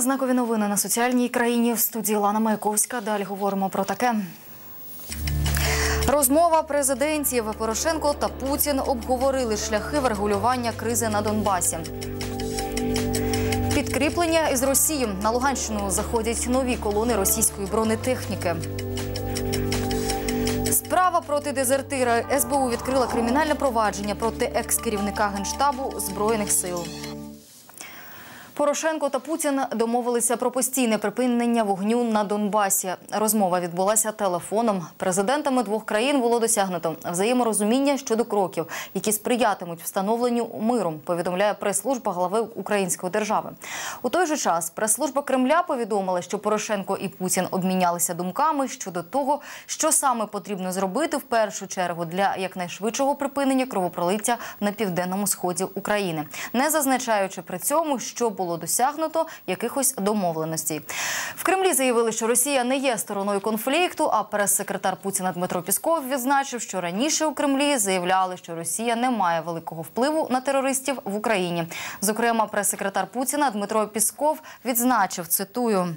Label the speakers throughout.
Speaker 1: Знакові новини на соціальній країні в студії Лана Маяковська. Далі говоримо про таке. Розмова президентів Порошенко та Путін обговорили шляхи врегулювання кризи на Донбасі. Підкріплення із Росії на Луганщину заходять нові колони російської бронетехніки. Справа проти дезертира СБУ відкрила кримінальне провадження проти екс-керівника генштабу збройних сил. Порошенко та Путін домовилися про постійне припинення вогню на Донбасі. Розмова відбулася телефоном. Президентами двох країн було досягнуто взаєморозуміння щодо кроків, які сприятимуть встановленню миру. Повідомляє прес-служба глави Української держави. У той же час прес-служба Кремля повідомила, що Порошенко і Путін обмінялися думками щодо того, що саме потрібно зробити в першу чергу для якнайшвидшого припинення кровопролиття на південному сході України, не зазначаючи при цьому, що було було досягнуто якихось домовленостей. В Кремлі заявили, що Росія не є стороною конфлікту. А прес-секретар Путіна Дмитро Пісков відзначив, що раніше у Кремлі заявляли, що Росія не має великого впливу на терористів в Україні. Зокрема, прес-секретар Путіна Дмитро Пісков відзначив цитую.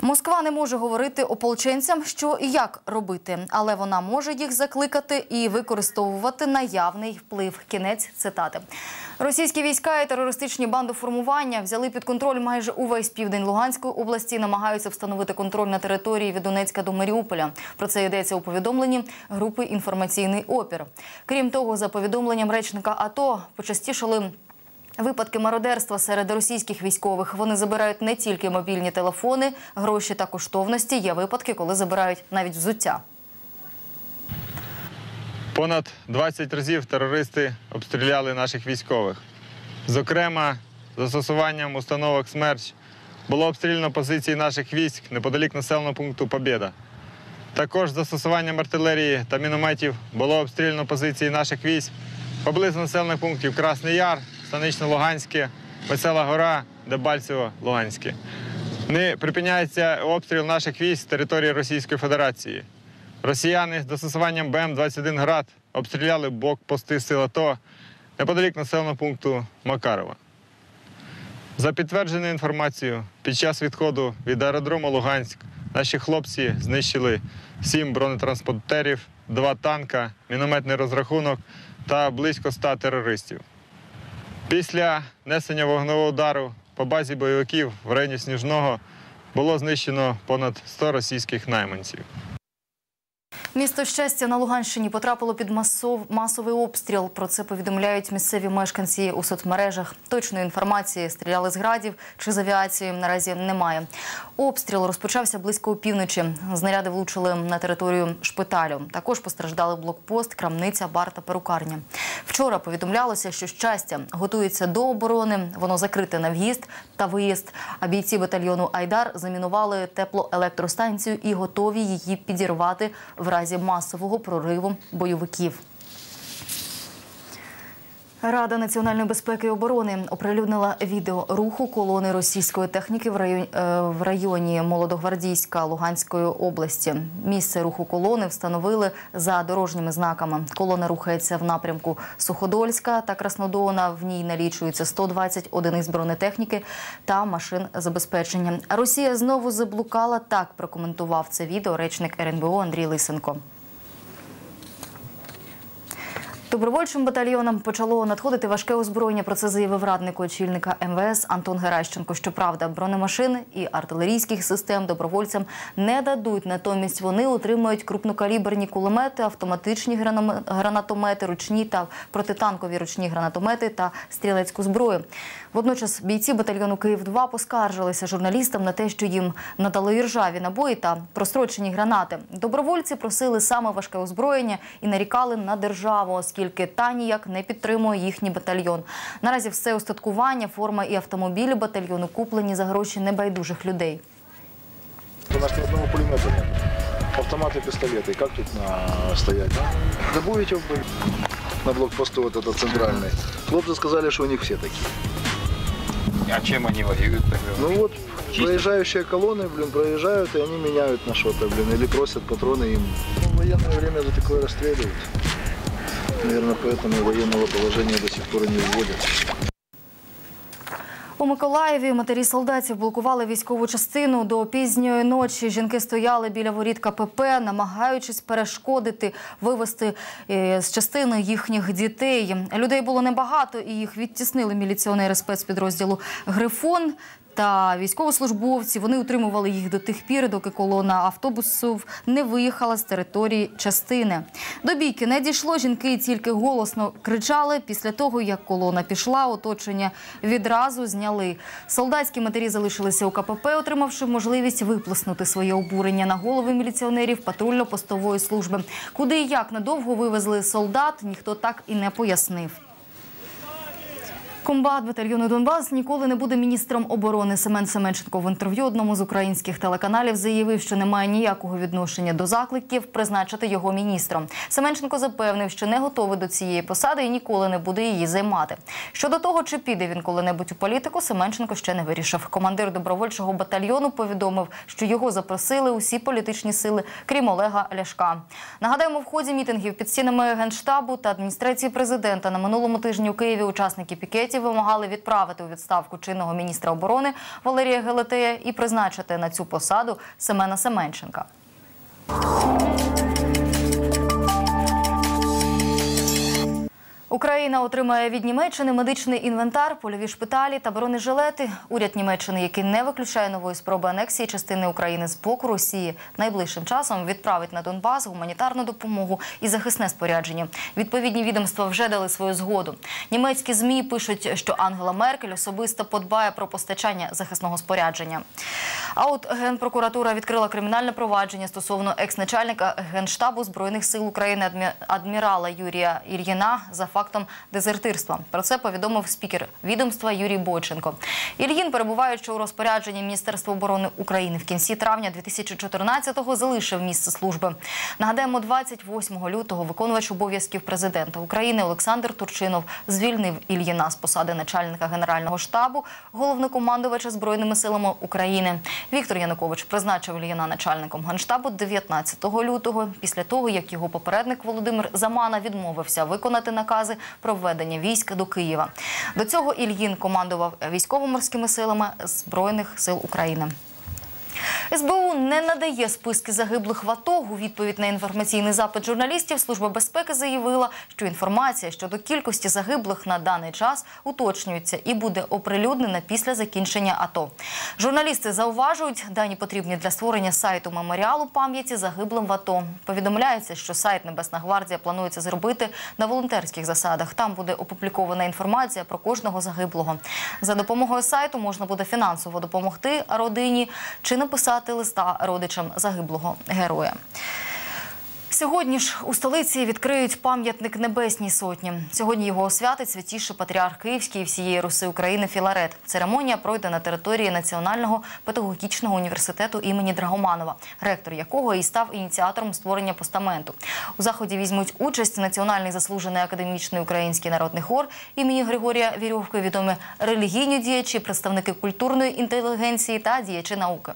Speaker 1: Москва не може говорити ополченцям, що і як робити, але вона може їх закликати і використовувати наявний вплив. Кінець цитати. Російські війська і терористичні бандоформування взяли під контроль майже увесь південь Луганської області. Намагаються встановити контроль на території від Донецька до Маріуполя. Про це йдеться у повідомленні групи інформаційний опір. Крім того, за повідомленням речника АТО почастішали. Випадки мародерства серед російських військових вони забирають не тільки мобільні телефони, гроші та коштовності. Є випадки, коли забирають навіть взуття.
Speaker 2: Понад 20 разів терористи обстріляли наших військових. Зокрема, застосуванням установок «Смерч» було обстріляно позиції наших військ неподалік населеного пункту Побєда. Також застосуванням артилерії та мінометів було обстріляно позиції наших військ поблизу населених пунктів Красний Яр, Станично-Луганське, Весела Гора, Дебальцево, Луганське. Не припиняється обстріл наших військ з території Російської Федерації. Росіяни з застосуванням БМ-21 град обстріляли блокпости сил АТО неподалік населеного пункту Макарова. За підтвердженою інформацією, під час відходу від аеродрому Луганськ наші хлопці знищили сім бронетранспортерів, два танка, мінометний розрахунок та близько ста терористів. Після несення вогневого удару по базі бойовиків в районі Сніжного було знищено понад 100 російських найманців.
Speaker 1: Місто щастя на Луганщині потрапило під масов, масовий обстріл. Про це повідомляють місцеві мешканці у соцмережах. Точної інформації стріляли з градів чи з авіації наразі немає. Обстріл розпочався близько опівночі. Знаряди влучили на територію шпиталю. Також постраждали блокпост, крамниця, бар та перукарня. Вчора повідомлялося, що щастя готується до оборони. Воно закрите на в'їзд та виїзд. А бійці батальйону Айдар замінували теплоелектростанцію і готові її підірвати в разі масового прориву бойовиків. Рада національної безпеки і оборони оприлюднила відео руху колони російської техніки в районі, в районі Молодогвардійська Луганської області. Місце руху колони встановили за дорожніми знаками. Колона рухається в напрямку Суходольська та Краснодона. В ній налічується 120 одиниць бронетехніки та машин забезпечення. Росія знову заблукала. Так прокоментував це відео речник РНБО Андрій Лисенко. Добровольчим батальйонам почало надходити важке озброєння. Про це заявив радник очільника МВС Антон Геращенко. Щоправда, бронемашин і артилерійських систем добровольцям не дадуть. Натомість вони отримують крупнокаліберні кулемети, автоматичні гранатомети, ручні та протитанкові ручні гранатомети та стрілецьку зброю. Водночас бійці батальйону Київ 2 поскаржилися журналістам на те, що їм надали іржаві набої та прострочені гранати. Добровольці просили саме важке озброєння і нарікали на державу, оскільки та ніяк не підтримує їхній батальйон. Наразі все устаткування, форма і автомобілі батальйону куплені за гроші небайдужих людей.
Speaker 3: У нас ни одного пулемета нет. Автоматы, пистолеты. Как тут на... стоять? Да? Да будете в бой. На блокпосту вот это центральный. Хлопцы сказали, что у них все такие.
Speaker 4: А чем они воюют тогда?
Speaker 3: Ну вот, проезжающие колонны, блин, проезжают, и они меняют на что-то, блин, или просят патроны им. Ну, в военное время за такое расстреливают. Наверное, поэтому военного положения до сих пор не вводят.
Speaker 1: У Миколаєві матері солдатів блокували військову частину. До пізньої ночі жінки стояли біля воріт КПП, намагаючись перешкодити вивести е, з частини їхніх дітей. Людей було небагато, і їх відтіснили міліціонери спецпідрозділу Грифон. Та військовослужбовці вони утримували їх до тих пір, доки колона автобусів не виїхала з території частини. До бійки не дійшло. Жінки тільки голосно кричали. Після того, як колона пішла, оточення відразу зняли. Солдатські матері залишилися у КПП, отримавши можливість виплеснути своє обурення на голови міліціонерів патрульно-постової служби. Куди і як надовго вивезли солдат, ніхто так і не пояснив. Комбат батальйону Донбас ніколи не буде міністром оборони. Семен Семенченко в інтерв'ю одному з українських телеканалів заявив, що немає ніякого відношення до закликів призначити його міністром. Семенченко запевнив, що не готовий до цієї посади і ніколи не буде її займати. Щодо того, чи піде він коли-небудь у політику, Семенченко ще не вирішив. Командир добровольчого батальйону повідомив, що його запросили усі політичні сили, крім Олега Ляшка. Нагадаємо, в ході мітингів під стінами генштабу та адміністрації президента на минулому тижні у Києві учасники пікетів вимагали відправити у відставку чинного міністра оборони Валерія Гелетея і призначити на цю посаду Семена Семенченка. Україна отримає від Німеччини медичний інвентар, польові шпиталі та бронежилети. Уряд Німеччини, який не виключає нової спроби анексії частини України з боку Росії, найближчим часом відправить на Донбас гуманітарну допомогу і захисне спорядження. Відповідні відомства вже дали свою згоду. Німецькі змі пишуть, що Ангела Меркель особисто подбає про постачання захисного спорядження. А от генпрокуратура відкрила кримінальне провадження стосовно екс-начальника генштабу збройних сил України адмірала Юрія Ільїна за фактом дезертирства. Про це повідомив спікер відомства Юрій Бойченко. Ільїн, перебуваючи у розпорядженні Міністерства оборони України в кінці травня 2014-го, залишив місце служби. Нагадаємо, 28 лютого виконувач обов'язків президента України Олександр Турчинов звільнив Ільїна з посади начальника генерального штабу, головнокомандувача збройними силами України. Віктор Янукович призначив Ільїна начальником генштабу 19 лютого, після того як його попередник Володимир Замана відмовився виконати накази про введення військ до Києва. До цього Ільїн командував військово-морськими силами збройних сил України. СБУ не надає списки загиблих в АТО. У відповідь на інформаційний запит журналістів Служба безпеки заявила, що інформація щодо кількості загиблих на даний час уточнюється і буде оприлюднена після закінчення АТО. Журналісти зауважують, дані потрібні для створення сайту меморіалу пам'яті загиблим в АТО. Повідомляється, що сайт Небесна гвардія планується зробити на волонтерських засадах. Там буде опублікована інформація про кожного загиблого. За допомогою сайту можна буде фінансово допомогти родині чи написати листа родичам загиблого героя. Сьогодні ж у столиці відкриють пам'ятник Небесній сотні. Сьогодні його освятить святіший патріарх Київський і всієї Руси України Філарет. Церемонія пройде на території Національного педагогічного університету імені Драгоманова, ректор якого і став ініціатором створення постаменту. У заході візьмуть участь національний заслужений академічний український народний хор імені Григорія Вірьовки, відомі релігійні діячі, представники культурної інтелігенції та діячі науки.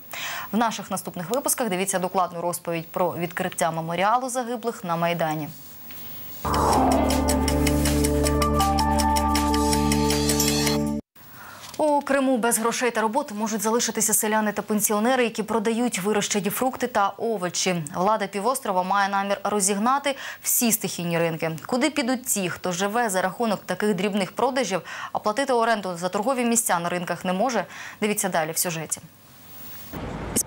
Speaker 1: В наших наступних випусках дивіться докладну розповідь про відкриття меморіалу загиблих на майдані. У Криму без грошей та роботи можуть залишитися селяни та пенсіонери, які продають вирощені фрукти та овочі. Влада півострова має намір розігнати всі стихійні ринки. Куди підуть ті, хто живе за рахунок таких дрібних продажів, а платити оренду за торгові місця на ринках не може. Дивіться далі в сюжеті.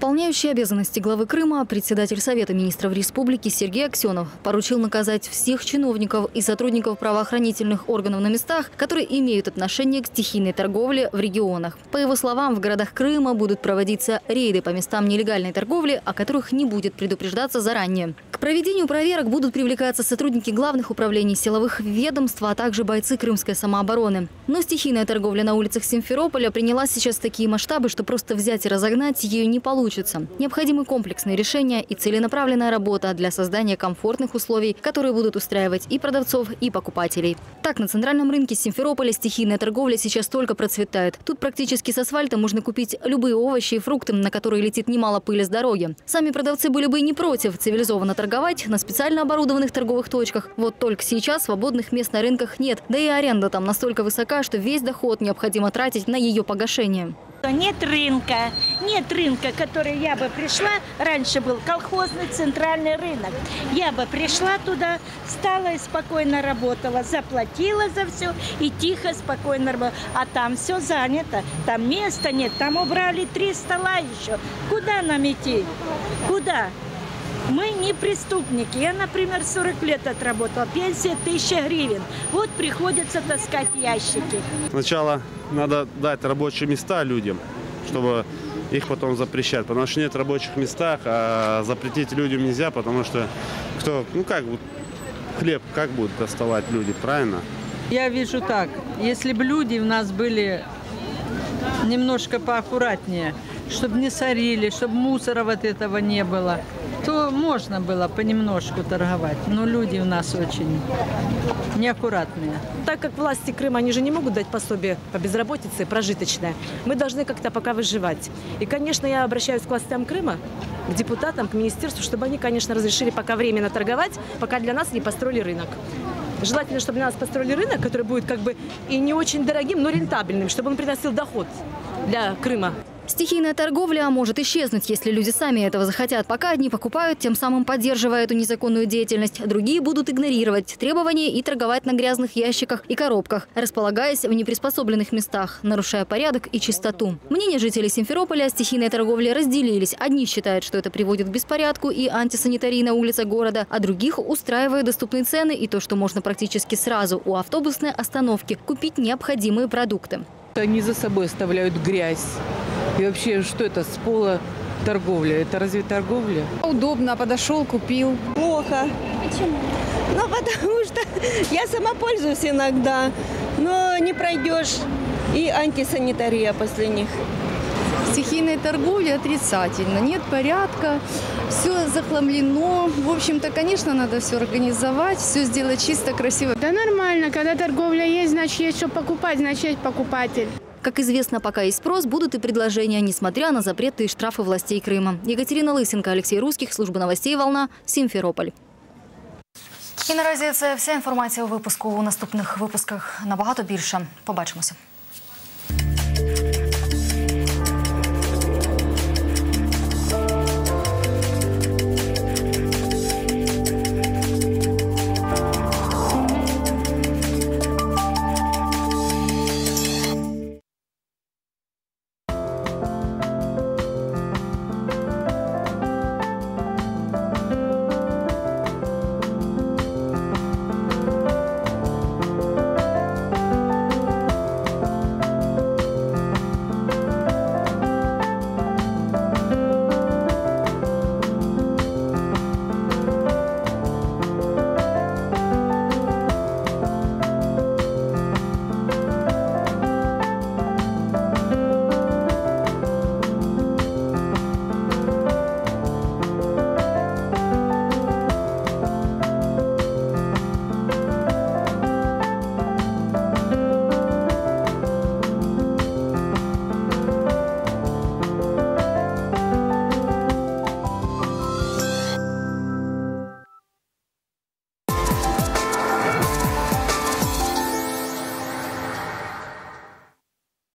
Speaker 5: Исполняющий обязанности главы Крыма, председатель Совета министров республики Сергей Аксенов поручил наказать всех чиновников и сотрудников правоохранительных органов на местах, которые имеют отношение к стихийной торговле в регионах. По его словам, в городах Крыма будут проводиться рейды по местам нелегальной торговли, о которых не будет предупреждаться заранее. Проведению проверок будут привлекаться сотрудники главных управлений силовых ведомств, а также бойцы крымской самообороны. Но стихийная торговля на улицах Симферополя приняла сейчас такие масштабы, что просто взять и разогнать ее не получится. Необходимы комплексные решения и целенаправленная работа для создания комфортных условий, которые будут устраивать и продавцов, и покупателей. Так, на центральном рынке Симферополя стихийная торговля сейчас только процветает. Тут практически с асфальта можно купить любые овощи и фрукты, на которые летит немало пыли с дороги. Сами продавцы были бы и не против цивилизованно торговать
Speaker 1: торговать на специально оборудованных торговых точках. Вот только сейчас свободных мест на рынках нет. Да и аренда там настолько высока, что весь доход необходимо тратить на ее погашение.
Speaker 6: Нет рынка, нет рынка, который я бы пришла. Раньше был колхозный центральный рынок. Я бы пришла туда, стала и спокойно работала, заплатила за все и тихо, спокойно работала. А там все занято, там места нет, там убрали три стола еще. Куда нам идти? Куда? Мы не преступники. Я, например, 40 лет отработала. Пенсия 1000 гривен. Вот приходится таскать ящики.
Speaker 7: Сначала надо дать рабочие места людям, чтобы их потом запрещать. Потому что нет рабочих местах, а запретить людям нельзя, потому что кто, ну как, хлеб как будут доставать люди, правильно?
Speaker 8: Я вижу так, если бы люди у нас были немножко поаккуратнее, чтобы не сорили, чтобы мусора вот этого не было, то можно было понемножку торговать. Но люди у нас очень неаккуратные.
Speaker 9: Так как власти Крыма, они же не могут дать пособие по безработице прожиточное, мы должны как-то пока выживать. И, конечно, я обращаюсь к властям Крыма, к депутатам, к министерству, чтобы они, конечно, разрешили пока временно торговать, пока для нас не построили рынок. Желательно, чтобы для нас построили рынок, который будет как бы и не очень дорогим, но рентабельным, чтобы он приносил доход для Крыма.
Speaker 1: Стихийная торговля может исчезнуть, если люди сами этого захотят. Пока одни покупают, тем самым поддерживая эту незаконную деятельность, другие будут игнорировать требования и торговать на грязных ящиках и коробках, располагаясь в неприспособленных местах, нарушая порядок и чистоту. Мнения жителей Симферополя о стихийной торговле разделились. Одни считают, что это приводит к беспорядку и антисанитарии на улице города, а других устраивают доступные цены и то, что можно практически сразу у автобусной остановки купить необходимые продукты.
Speaker 10: Они за собой оставляют грязь. И вообще, что это с пола торговля? Это разве торговля?
Speaker 11: Удобно, подошел, купил.
Speaker 12: Плохо. Почему? Ну, потому что я сама пользуюсь иногда, но не пройдешь. И антисанитария после них.
Speaker 11: Стихийной торговли отрицательно. Нет порядка, все захламлено. В общем-то, конечно, надо все организовать, все сделать чисто, красиво.
Speaker 13: Да нормально, когда торговля есть, значит есть что покупать, значит есть покупатель.
Speaker 1: Как известно, пока есть спрос, будут и предложения, несмотря на запреты и штрафы властей Крыма. Екатерина Лисенко, Алексей Русских, служба новостей «Волна», Сімферополь.
Speaker 14: І наразі це вся інформація у випуску. У наступних випусках набагато більше. Побачимося.